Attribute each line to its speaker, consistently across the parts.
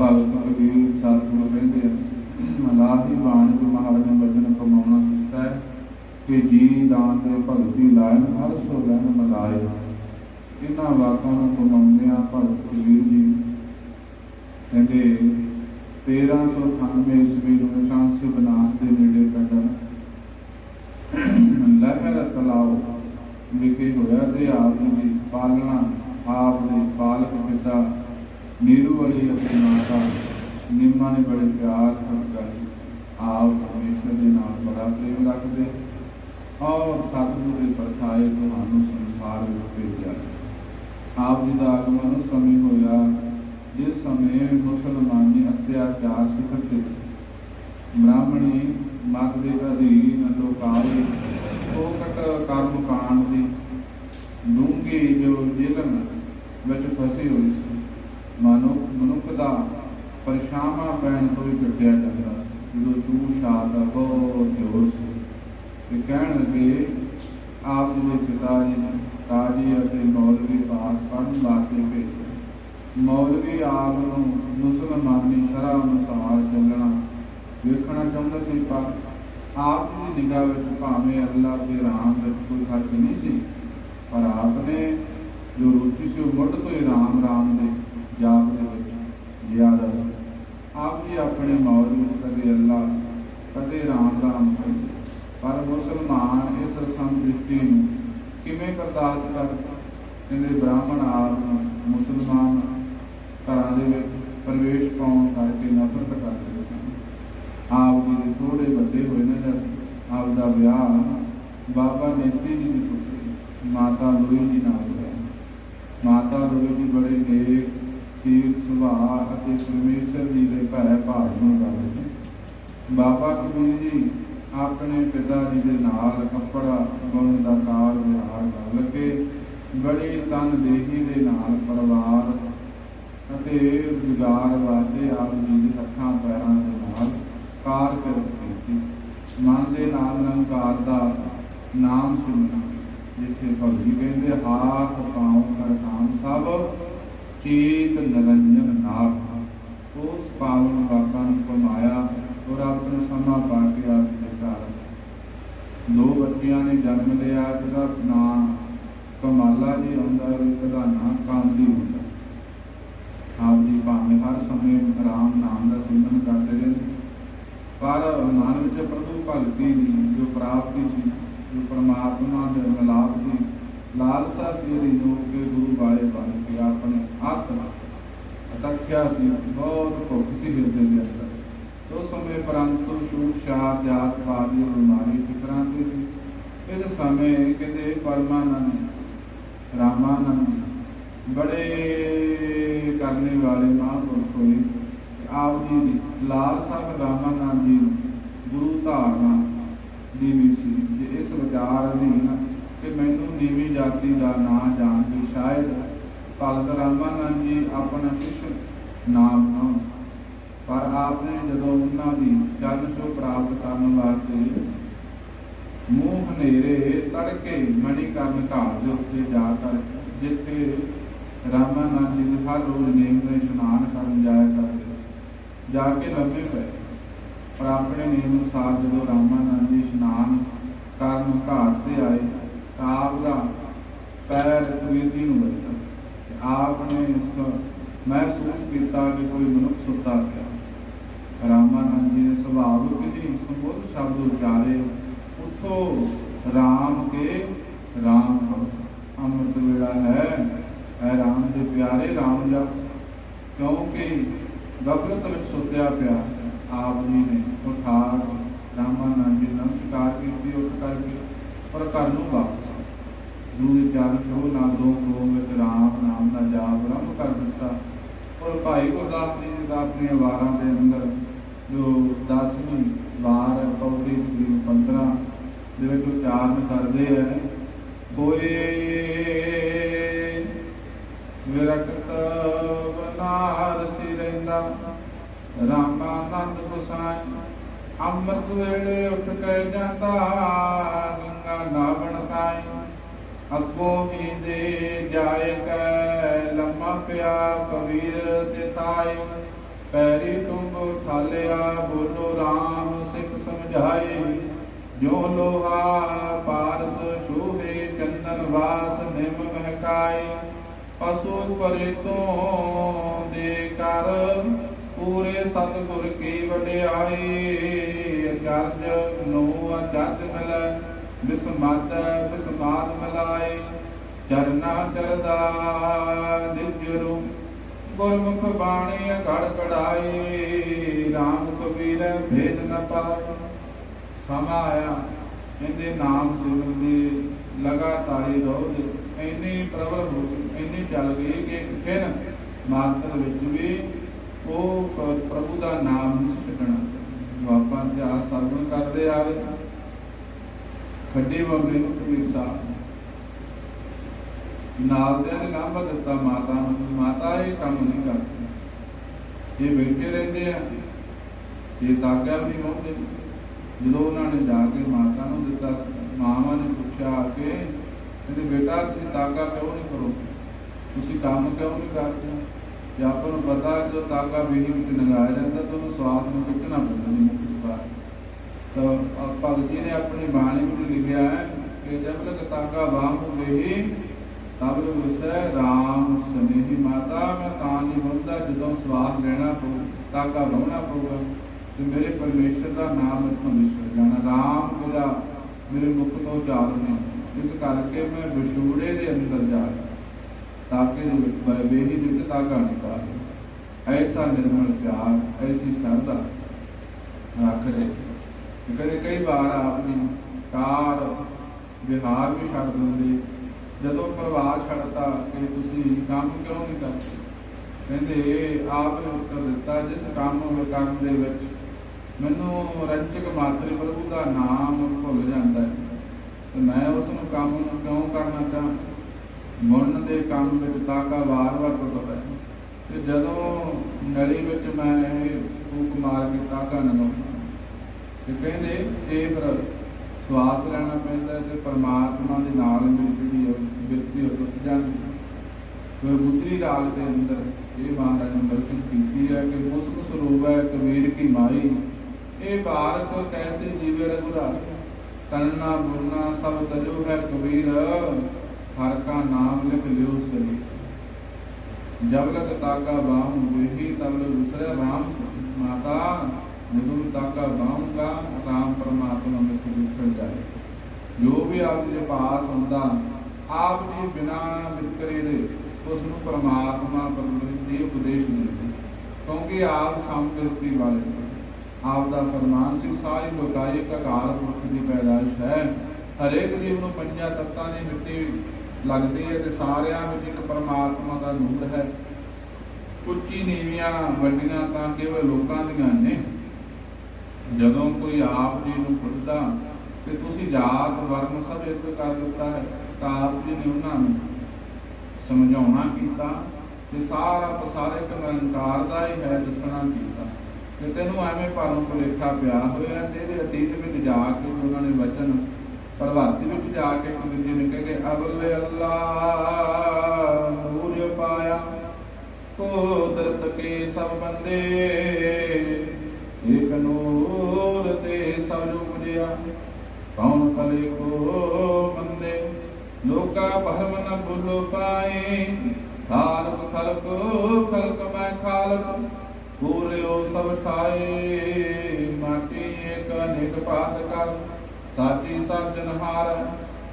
Speaker 1: ਭਗਤ ਕਬੀਰ ਸਤਿਗੁਰੂ ਕਹਿੰਦੇ ਆ। ਲਾਹੀ ਬਾਣ ਜੋ ਮਹਾਰਾਜ ਨੇ ਬਚਨ ਕਮਾਉਣਾ ਕੀਤਾ ਹੈ ਕਿ ਜੀ ਦਾਨ ਦੇ ਭਗਤੀ ਲਾਇਨ ਹਰ ਸੋ ਲੈਣ ਮਲਾਏ। ਇਹਨਾਂ ਵਾਕਾਂ ਨੂੰ ਕਮਾਉਂਦੇ ਆ ਭਗਤ ਕਬੀਰ ਜੀ ਕਹਿੰਦੇ 1398 ਈਸਵੀ ਨੂੰ ਕਾਂਸੀ ਬਨਾਨ ਦੇ ਨੇੜੇ ਪਿੰਡ ਲਹਿਰ ਤਲਾਉ ਵਿਖੇ ਹੋਇਆ ਤੇ ਆਪ ਜੀ ਦੀ ਪਾਲਣਾ, ਆਪ ਦੇ ਪਾਲਕ ਪਿਤਾ ਨੀਰੂ ਵਾਲੀ ਆਪਣੀ ਮਾਤਾ ਨਿੰਮਾ ਨੇ ਬੜੇ ਪਿਆਰ ਸਤਿਕਾਰ ਆਪ ਪਰਮੇਸ਼ਰ ਦੇ ਨਾਲ ਬੜਾ ਪ੍ਰੇਮ ਰੱਖਦੇ। ਔਰ ਸਤਿਗੁਰੂ ਦੇ ਪਰਥਾਏ ਤੁਹਾਨੂੰ ਸੰਸਾਰ ਵਿੱਚ ਭੇਜਿਆ। ਆਪ ਜੀ ਦਾ ਆਗਮਨ ਉਸ ਸਮੇਂ ਹੋਇਆ, ਜਿਸ ਸਮੇਂ ਮੁਸਲਮਾਨੀ ਅਤਿਆਚਾਰ ਸਿਖਰ ਤੇ ਸੀ। ਬ੍ਰਾਹਮਣੀ ਮਤ ਦੇ ਅਧੀਨ ਲੋਕਾਲੇ ਕੋਕਟ ਕਰਮ ਕਾਂਡ ਦੀ ਡੂੰਗੀ ਜੋ ਜੇਲਨ ਵਿੱਚ ਫਸੇ ਹੋਏ ਸੀ। ਮਾਨੋ, ਮਨੁੱਖ ਦਾ ਪਰਛਾਵਾਂ ਪੈਣ ਤੋਂ ਹੀ ਕੱਟਿਆ ਜਾਂਦਾ ਸੀ। ਜਦੋਂ ਸੂ ਸ਼ਾਹ ਦਾ ਬਹੁਤ ਜ਼ੋਰ ਸੀ ਤੇ ਕਹਿਣ ਲੱਗੇ, ਆਪ ਦੇ ਪਿਤਾ ਜੀ ਨੇ ਕਾਜੀ ਅਤੇ ਮੌਲਵੀ ਪਾਸ ਪੜ੍ਹਨ ਵਾਸਤੇ ਭੇਜਿਆ। ਮੌਲਵੀ ਆਪ ਨੂੰ ਮੁਸਲਮਾਨੀ ਸ਼ਰ੍ਹਾ ਅਨੁਸਾਰ ਚੱਲਣਾ ਵੇਖਣਾ ਚਾਹੁੰਦਾ ਸੀ, ਪਰ ਆਪ ਦੀ ਨਿਗਾਹ ਵਿੱਚ ਭਾਵੇਂ ਅੱਲਾ ਦੇ ਰਾਮ ਵਿੱਚ ਕੋਈ ਫ਼ਰਕ ਨਹੀਂ ਸੀ। ਪਰ ਆਪ ਨੇ ਜੋ ਰੁਚੀ ਸੀ ਉਹ ਮੁੱਢ ਤੋਂ ਹੀ ਰਾਮ ਰਾਮ ਦੇ ਜਾਪ ਦੇ ਵਿੱਚ ਜ਼ਿਆਦਾ ਸੀ ਆਪ ਜੀ ਆਪਣੇ ਮੌਜ ਵਿੱਚ ਕਦੇ ਅੱਲਾ, ਕਦੇ ਰਾਮ ਰਾਮ ਕਹਿੰਦੇ ਪਰ ਮੁਸਲਮਾਨ ਇਸ ਸੰਦ੍ਰਿਸ਼ਟੀ ਨੂੰ ਕਿਵੇਂ ਬਰਦਾਸ਼ਤ ਕਰ ਕਹਿੰਦੇ ਬ੍ਰਾਹਮਣ ਆਪ ਮੁਸਲਮਾਨ ਘਰਾਂ ਦੇ ਵਿੱਚ ਪ੍ਰਵੇਸ਼ ਪਾਉਣ ਕਰਕੇ ਨਫ਼ਰਤ ਕਰਦੇ ਸਨ। ਆਪ ਜੀ ਦੇ ਥੋੜੇ ਵੱਡੇ ਹੋਏ ਨੇ ਜਦ ਆਪ ਦਾ ਵਿਆਹ, ਬਾਬਾ ਨੇਤੀ ਜੀ ਦੀ ਪੁੱਤਰੀ, ਮਾਤਾ ਲੋਈ ਜੀ ਨਾਲ ਹੋਇਆ ਮਾਤਾ ਲੋਈ ਜੀ ਬੜੇ ਨੇਕ ਸੀਲ ਸੁਭਾਅ ਅਤੇ ਪਰਮੇਸ਼ਰ ਜੀ ਦੇ ਭੈ ਭਾਵਨਾ ਵਾਲੇ ਨੇ ਬਾਬਾ ਕਬੀਰ ਜੀ ਆਪਣੇ ਪਿਤਾ ਜੀ ਦੇ ਨਾਲ ਕੱਪੜਾ ਬੁਣਨ ਦਾ ਕਾਰ ਵਿਹਾਰ ਕਰ ਲੱਗੇ। ਬੜੀ ਤਨਦੇਹੀ ਦੇ ਨਾਲ ਪਰਿਵਾਰ ਅਤੇ ਰੁਜ਼ਗਾਰ ਵਾਸਤੇ ਆਪ ਜੀ ਦੇ ਹੱਥਾਂ ਪੈਰਾਂ ਦੇ ਨਾਲ ਕਾਰ ਕਰ ਕੀਤੀ ਮਨ ਦੇ ਨਾਲ ਨਿਰੰਕਾਰ ਦਾ ਨਾਮ ਸੁਣਨਾ, ਜਿੱਥੇ ਭਗਤੀ ਕਹਿੰਦੇ, ਹਾਥ, ਪਾਉ ਕਰ ਕਾਮ ਸਭ, ਚੀਤ, ਨਿਰੰਜਨ ਨਾਮ ਉਸ ਪਾਵਨ ਬਾਤਾਂ ਨੂੰ ਕਮਾਇਆ ਔਰ ਆਪਣਾ ਸਮਾਂ ਪਾ ਕੇ ਆਪ ਦੇ ਘਰ। ਦੋ ਬੱਚਿਆਂ ਨੇ ਜਨਮ ਲਿਆ ਜਿਹਦਾ ਨਾਂ ਕਮਾਲਾ ਜੀ ਹੁੰਦਾ ਔਰ ਇੱਕ ਨਾਂ ਕਾਂਦੀ ਹੁੰਦਾ। ਆਪ ਜੀ ਭਾਵੇਂ ਹਰ ਸਮੇਂ ਰਾਮ ਨਾਮ ਦਾ ਸਿਮਰਨ ਕਰਦੇ ਰਹਿੰਦੇ। ਪਰ ਮਨ ਵਿੱਚ ਪ੍ਰਭੂ ਭਗਤੀ ਦੀ ਜੋ ਪ੍ਰਾਪਤੀ ਸੀ, ਜੋ ਪਰਮਾਤਮਾ ਦੇ ਮਿਲਾਪ ਦੀ ਲਾਲਸਾ ਸੀ ਉਹਦੀ ਕੇ ਗੁਰੂ ਵਾਲੇ ਬਣ ਕੇ ਆਪਣੇ ਆਤਮਾ ਅਤਕਿਆ ਸੀ ਬਹੁਤ ਭੁੱਖ ਸੀ ਹਿਰਦੇ ਦੇ ਅੰਦਰ ਉਸ ਸਮੇਂ ਪਰੰਤੂ ਛੂਟ ਛਾਟ ਜਾਤ ਪਾਤ ਦੀ ਬਿਮਾਰੀ ਸਿਕਰਾਂ ਤੇ ਸੀ। ਇਸ ਸਮੇਂ ਕਹਿੰਦੇ ਪਰਮਾਨੰਦ ਰਾਮਾਨੰਦ ਬੜੇ ਕਰਨੇ ਵਾਲੇ ਮਹਾਂਪੁਰਖ ਹੋਏ ਆਪ ਜੀ ਦੀ ਲਾਲ ਸਾਹਿਬ ਰਾਮਾਨੰਦ ਜੀ ਨੂੰ ਗੁਰੂ ਧਾਰਨਾ ਦੀ ਵੀ ਸੀ। ਜੇ ਇਸ ਵਿਚਾਰ ਅਧੀਨ ਕਿ ਮੈਨੂੰ ਨੀਵੀਂ ਜਾਤੀ ਦਾ ਨਾਂ ਜਾਣ ਕੇ ਸ਼ਾਇਦ ਭਗਤ ਰਾਮਾਨੰਦ ਜੀ ਆਪਣਾ ਕੁਛ ਨਾਮ ਨਾ ਪਰ ਆਪ ਨੇ ਜਦੋਂ ਉਹਨਾਂ ਦੀ ਚਰਨ ਛੋਹ ਪ੍ਰਾਪਤ ਕਰਨ ਵਾਸਤੇ ਮੂੰਹ ਹਨੇਰੇ ਤੜਕੇ ਮਣੀਕਰਨ ਘਾਟ ਦੇ ਉੱਤੇ ਜਾ ਕਰ, ਜਿੱਥੇ ਰਾਮਾਨੰਦ ਜੀ ਹਰ ਰੋਜ਼ ਨੇਮ ਦੇ ਇਸ਼ਨਾਨ ਕਰਨ ਜਾਇਆ ਕਰਦੇ ਜਾ ਕੇ ਲੰਮੇ ਪਏ ਪਰ ਆਪਣੇ ਨੇਮ ਅਨੁਸਾਰ ਜਦੋਂ ਰਾਮਾਨੰਦ ਜੀ ਇਸ਼ਨਾਨ ਕਰਨ ਘਾਟ ਤੇ ਆਏ, ਤਾਂ ਆਪ ਦਾ ਪੈਰ ਕਬੀਰ ਨੂੰ ਵੱਜਾ ਆਪ ਨੇ ਮਹਿਸੂਸ ਕੀਤਾ ਕਿ ਕੋਈ ਮਨੁੱਖ ਸੁੱਤਾ ਪਿਆ। ਰਾਮਾਨੰਦ ਜੀ ਨੇ ਸੁਭਾਵਿਕ ਜੀ, ਸੰਬੋਧ ਸ਼ਬਦ ਉਚਾਰੇ। ਉਠੋ ਰਾਮ ਕੇ ਰਾਮ ਅੰਮ੍ਰਿਤ ਵੇਲਾ ਹੈ ਐ ਰਾਮ ਦੇ ਪਿਆਰੇ, ਰਾਮ ਜਪ ਕਿਉਂਕਿ ਗਫਲਤ ਵਿੱਚ ਸੁੱਤਿਆ ਪਿਆ, ਆਪ ਜੀ ਨੇ ਉਠਾ ਰਾਮਾਨੰਦ ਜੀ ਨੂੰ ਨਮਸਕਾਰ ਕੀਤੀ, ਉੱਠ ਕਰਕੇ ਪਰ ਘਰ ਨੂੰ ਵਾਪਸ ਗੁਰੂ ਚਾਰ ਸ਼ੋ ਛੋਹ ਨਾਲ ਦੋ ਕਲੋਮ ਵਿੱਚ ਰਾਮ ਨਾਮ ਦਾ ਜਾਪ ਆਰੰਭ ਕਰ ਦਿੱਤਾ। ਔਰ ਭਾਈ ਗੁਰਦਾਸ ਜੀ ਨੇ ਤਾਂ ਆਪਣੀਆਂ ਵਾਰਾਂ ਦੇ ਅੰਦਰ ਜੋ 10ਵੀਂ ਵਾਰ ਹੈ ਪੌੜੀ ਤਕਰੀਬਨ 15 ਦੇ ਵਿੱਚ ਉਚਾਰਨ ਕਰਦੇ ਆ। ਹੋਏ ਵਿਰਕਤ ਬਨਾਰਸੀ ਰਹਿੰਦਾ ਰਾਮਾਨੰਦ ਗੁਸਾਈ, ਅੰਮ੍ਰਿਤ ਵੇਲੇ ਉੱਠ ਕੇ ਜਾਂਦਾ, ਗੰਗਾ ਨਾਵਣ ਤਾਈ। ਅੱਗੋਂ ਹੀ ਦੇ ਜਾਏ ਕੈ, ਲੰਮਾ ਪਿਆ ਕਬੀਰ ਤੇ ਤਾਈ ਪੈਰੀ ਤੁੰਗ ਠਾਲਿਆ, ਬੋਲੋ RAM ਸਿੱਖ ਸਮਝਾਏ ਜੋ ਲੋਹਾ ਪਾਰਸ ਸ਼ੋਭੇ ਚੰਦਨ ਵਾਸ ਨਿਮ ਮਹਿਕਾਏ ਪਸੂ ਪਰੇ ਤੋਂ ਦੇ ਕਰ, ਪੂਰੇ ਸਤਿਗੁਰ ਕੀ ਵਡਿਆਈ। ਅਚਰਜ ਨੋ ਅਚਰਜ ਮਿਲੈ ਬਿਸਮਤ ਬਿਸਮਾਤ ਮਿਲਾਏ ਚਰਨਾ ਚਰਦਾ ਨਿਜਰੂ ਗੁਰਮੁਖ ਬਾਣੀ ਘੜ ਕੜਾਈ RAM ਕਬੀਰ ਭੇਦ ਨ ਪਾਏ ਸਮਾਂ ਆਇਆ ਇਹਦੇ ਨਾਮ ਸਿਮਰਨ ਦੀ, ਲਗਾਤਾਰੀ ਰੋਜ਼ ਇੰਨੀ ਪ੍ਰਬਲ ਹੋ ਗਈ, ਇੰਨੀ ਚੱਲ ਗਈ ਕਿ ਇੱਕ ਦਿਨ ਮਾਤਰ ਵਿੱਚ ਵੀ ਉਹ ਪ੍ਰਭੂ ਦਾ ਨਾਮ ਨਹੀਂ ਛੱਡਣਾ ਜੋ ਆਪਾਂ ਇਤਿਹਾਸ ਸਰਵਣ ਕਰਦੇ ਆ ਰਹੇ ਹਾਂ। ਖੱਡੇ ਬੰਦੇ ਨੂੰ ਕਬੀਰ ਸਾਹਿਬ ਨਾਲ ਦੇ ਨੇ ਲਾਂਭਾ ਦਿੱਤਾ, ਮਾਤਾ ਨੂੰ ਕੰਮ ਨਹੀਂ ਕਰਦੀ। ਇਹ ਬੈਠੇ ਰਹਿੰਦੇ ਆ। ਇਹ ਤਾਗਾ ਵੀ ਮੰਨਦੇ ਜਦੋਂ ਉਹਨਾਂ ਨੇ ਜਾ ਕੇ ਮਾਤਾ ਨੂੰ ਦਿੱਤਾ ਮਾਮਾ ਨੇ ਪੁੱਛਿਆ ਆ ਕੇ, ਕਹਿੰਦੇ, ਬੇਟਾ, ਤੁਸੀਂ ਤਾਗਾ ਕਿਉਂ ਨਹੀਂ ਕਰੋ ਤੁਸੀਂ ਕੰਮ ਕਿਉਂ ਨਹੀਂ ਕਰਦੇ? ਜੇ ਆਪਾਂ ਨੂੰ ਪਤਾ ਜੋ ਤਾਗਾ ਵੇਹੀ ਵਿੱਚ ਲਗਾਇਆ ਜਾਂਦਾ ਤਾਂ ਉਹਨੂੰ ਸਵਾਸ ਨੂੰ ਕਿਤਨਾ ਪੈਂਦਾ ਨਹੀਂ ਮੁਕਤ ਬਾਹਰ। ਤਾਂ ਭਗਤ ਜੀ ਨੇ ਆਪਣੀ ਬਾਣੀ ਵਿੱਚ ਲਿਖਿਆ ਹੈ ਕਿ ਜਬ ਲਗ ਤਾਗਾ ਵਾਮ ਵੇਹੀ ਤਬ ਲਗ ਵਸੈ RAM ਸਨੇਹੀ ਮਾਤਾ, ਮੈਂ ਤਾਂ ਨਹੀਂ ਬੰਦਾ ਜਦੋਂ ਸਵਾਸ ਲੈਣਾ ਪਊ ਤਾਗਾ ਲਾਉਣਾ ਪਊਗਾ। ਤੇ ਮੇਰੇ ਪਰਮੇਸ਼ਰ ਦਾ ਨਾਮ ਇੱਥੋਂ ਵਿਸਰ ਜਾਣਾ। ਰਾਮ ਮੇਰਾ, ਮੇਰੇ ਮੁਖ ਤੋਂ ਚਾਰ ਨੇ ਇਸ ਕਰਕੇ ਮੈਂ ਵਿਛੋੜੇ ਦੇ ਅੰਦਰ ਜਾ ਰਿਹਾ। ਤਾਕੇ ਦੇ ਵਿੱਚ ਬੈ ਦੇ ਵਿੱਚ ਤਾਗਾ ਨਹੀਂ ਪਾ ਐਸਾ ਨਿਰਮਲ ਪਿਆਰ, ਐਸੀ ਸ਼ਰਧਾ ਰੱਖ ਲੈ ਕਦੇ ਕਈ ਵਾਰ ਆਪਣੀ ਕਾਰ ਵਿਹਾਰ ਵੀ ਛੱਡ ਦਿੰਦੇ। ਜਦੋਂ ਪਰਿਵਾਰ ਛੱਡਤਾ ਕਿ ਤੁਸੀਂ ਕੰਮ ਕਿਉਂ ਨਹੀਂ ਕਰਦੇ? ਕਹਿੰਦੇ ਆਪ ਨੇ ਉੱਤਰ ਦਿੱਤਾ, ਜਿਸ ਕੰਮ ਕਰਨ ਦੇ ਵਿੱਚ ਮੈਨੂੰ ਰੰਚਕ ਮਾਤਰੀ ਪ੍ਰਭੂ ਦਾ ਨਾਮ ਭੁੱਲ ਜਾਂਦਾ ਹੈ। ਤੇ ਮੈਂ ਉਸ ਨੂੰ ਕੰਮ ਨੂੰ ਕਿਉਂ ਕਰਨਾ ਚਾਹਾਂ? ਮਨ ਦੇ ਕੰਮ ਵਿੱਚ ਤਾਕਾ ਵਾਰ-ਵਾਰ ਟੁੱਟਦਾ ਹੈ। ਤੇ ਜਦੋਂ ਨਲੀ ਵਿੱਚ ਮੈਂ ਇਹ ਫੂਕ ਮਾਰ ਕੇ ਤਾਕਾ ਨਗਾਉਂਦਾ ਤੇ ਕਹਿੰਦੇ, ਇਹ ਫਿਰ ਸਵਾਸ ਲੈਣਾ ਪੈਂਦਾ ਤੇ ਪਰਮਾਤਮਾ ਦੇ ਨਾਲ ਮੇਰੀ ਜਿਹੜੀ ਬਿਰਤੀ ਉਹ ਟੁੱਟ ਜਾਂਦੀ ਹੈ। ਰਾਗ ਦੇ ਅੰਦਰ ਇਹ ਮਹਾਰਾਜ ਨੇ ਦਰਸ਼ਨ ਕੀਤੀ ਹੈ ਕਿ ਮੁਸਕ ਸਰੂਪ ਹੈ ਕਬੀਰ ਕੀ ਮਾਈ। ਇਹ ਬਾਰਕ ਕੈਸੇ ਜੀਵੇ ਰਘੁਰਾਜ ਤਨਨਾ ਬੁਰਨਾ ਸਭ ਤਜੋ ਹੈ ਕਬੀਰ। ਹਰ ਕਾ ਨਾਮ ਲਿਖ ਲਿਓ ਸਰੀ ਜਬ ਲਗ ਤਾਕਾ ਬਾਹੂ ਵੇਹੀ ਤਬ ਲਗ ਵਿਸਰੇ ਰਾਮ ਮਾਤਾ ਜਦੋਂ ਤਾਕਾ ਬਾਹੂਗਾ ਰਾਮ ਪਰਮਾਤਮਾ ਵਿੱਚ ਵਿਖਰ ਜਾਏ। ਜੋ ਵੀ ਆਪ ਦੇ ਪਾਸ ਹੁੰਦਾ, ਆਪ ਜੀ ਬਿਨਾ ਵਿਤਕਰੇ ਦੇ ਉਸ ਨੂੰ ਪਰਮਾਤਮਾ ਪਰਮੇਸ਼ਰ ਦੀ ਉਪਦੇਸ਼ ਦਿੰਦੇ। ਕਿਉਂਕਿ ਆਪ ਸੰਪਰਤੀ ਵਾਲੇ ਸਨ। ਆਪ ਦਾ ਫਰਮਾਨ ਸੀ, ਸਾਰੀ ਲੋਕਾਈ ਇੱਕ ਅਕਾਲ ਪੁਰਖ ਦੀ ਪੈਦਾਇਸ਼ ਹੈ। ਹਰੇਕ ਜੀਵ ਨੂੰ ਪੰਜਾਂ ਤੱਤਾਂ ਦੀ ਮਿੱਟੀ ਲੱਗਦੀ ਹੈ ਤੇ ਸਾਰਿਆਂ ਵਿੱਚ ਇੱਕ ਪਰਮਾਤਮਾ ਦਾ ਨੂਰ ਹੈ। ਉੱਚੀ ਨੀਵੀਆਂ ਵੱਡੀਆਂ ਤਾਂ ਕੇਵਲ ਲੋਕਾਂ ਦੀਆਂ ਨੇ। ਜਦੋਂ ਕੋਈ ਆਪ ਜੀ ਨੂੰ ਪੁੱਛਦਾ ਕਿ ਤੁਸੀਂ ਜਾਤ ਵਰਨ ਸਭ ਇੱਕ ਕਰ ਦਿੱਤਾ ਹੈ, ਤਾਂ ਆਪ ਜੀ ਨੇ ਉਹਨਾਂ ਨੂੰ ਸਮਝਾਉਣਾ ਕੀਤਾ ਤੇ ਸਾਰਾ ਪਸਾਰੇ ਨਿਰੰਕਾਰ ਦਾ ਹੀ ਹੈ ਦੱਸਣਾ ਕੀਤਾ। ਕਿ ਤੈਨੂੰ ਐਵੇਂ ਭਾਰੋਂ ਭੁਲੇਖਾ ਪਿਆ ਹੋਇਆ ਤੇ ਅਤੀਤ ਵਿੱਚ ਜਾ ਕੇ ਉਹਨਾਂ ਨੇ ਵਚਨ ਪ੍ਰਭਾਤੀ ਵਿੱਚ ਜਾ ਕੇ ਕਬੀਰ ਜੀ ਨੇ ਕਹੇ ਅਬਲੇ ਅੱਲਾ ਨੂਰ ਪਾਇਆ ਕੁਦਰਤ ਕੇ ਸਭ ਬੰਦੇ ਨੂੰ ਕੌਣ ਭਲੇ ਕੋ ਬੰਦੇ ਲੋਕਾ ਭਰਮ ਨ ਭੁੱਲ ਪਾਏ। ਖਾਲਕ ਖਲਕ ਖਲਕ ਮੈਂ ਖਾਲਕ ਪੂਰਿਓ ਸਭ ਠਾਏ। ਮਾਟੀ ਏਕ ਅਨੇਕ ਪਾਤ ਕਰ। ਸਾਚੀ ਸਾਜਨਹਾਰ